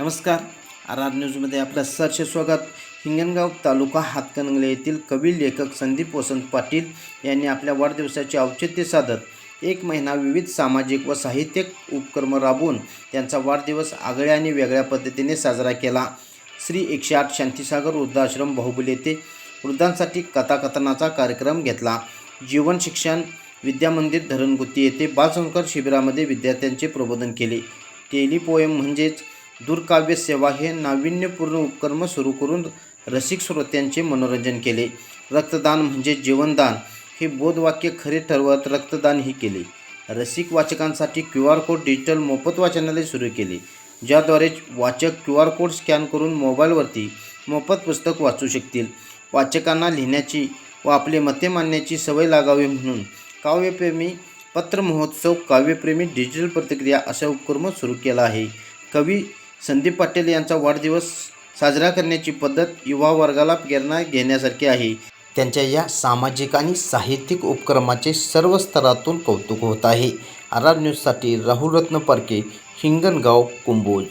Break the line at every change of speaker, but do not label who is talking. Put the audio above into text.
नमस्कार. R R न्यूजमध्ये आपलं सरसे स्वागत. हिंगणगाव तालुका हातकणंगले येथील कवी लेखक संदीप वसंत पाटील यांनी आपल्या वाढदिवसाचे औचित्य साधत एक महिना विविध सामाजिक व साहित्यिक उपक्रम राबवून त्यांचा वाढदिवस आगळ्या आणि वेगळ्या पद्धतीने साजरा केला. श्री एकशे आठ शांतीसागर वृद्धाश्रम बाहुबली येथे वृद्धांसाठी कथाकथनाचा कार्यक्रम घेतला. जीवन शिक्षण विद्यामंदिर धरणगुत्ती येथे बालसंस्कार शिबिरामध्ये विद्यार्थ्यांचे प्रबोधन केले. टेलिपोएम म्हणजेच दूरकाव्य सेवा हे नाविन्यपूर्ण उपक्रम सुरू करून रसिक श्रोत्यांचे मनोरंजन केले. रक्तदान म्हणजे जीवनदान. हे बोधवाक्य खरे ठरवत रक्तदानही केले. रसिक वाचकांसाठी क्यू आर कोड डिजिटल मोफत वाचनालय सुरू केले ज्याद्वारे वाचक क्यू आर कोड स्कॅन करून मोबाईलवरती मोफत पुस्तक वाचू शकतील. वाचकांना लिहिण्याची व आपले मते मांडण्याची सवय लागावी म्हणून काव्यप्रेमी पत्र महोत्सव काव्यप्रेमी डिजिटल प्रतिक्रिया असा उपक्रम सुरू केला आहे. कवी संदीप पाटील यांचा वाढदिवस साजरा करण्याची पद्धत युवा वर्गाला प्रेरणा घेण्यासारखी आहे. त्यांच्या या सामाजिक आणि साहित्यिक उपक्रमाचे सर्व स्तरातून कौतुक होत आहे. आर आर न्यूजसाठी राहुल रत्न पारके हिंगणगाव कुंभोज.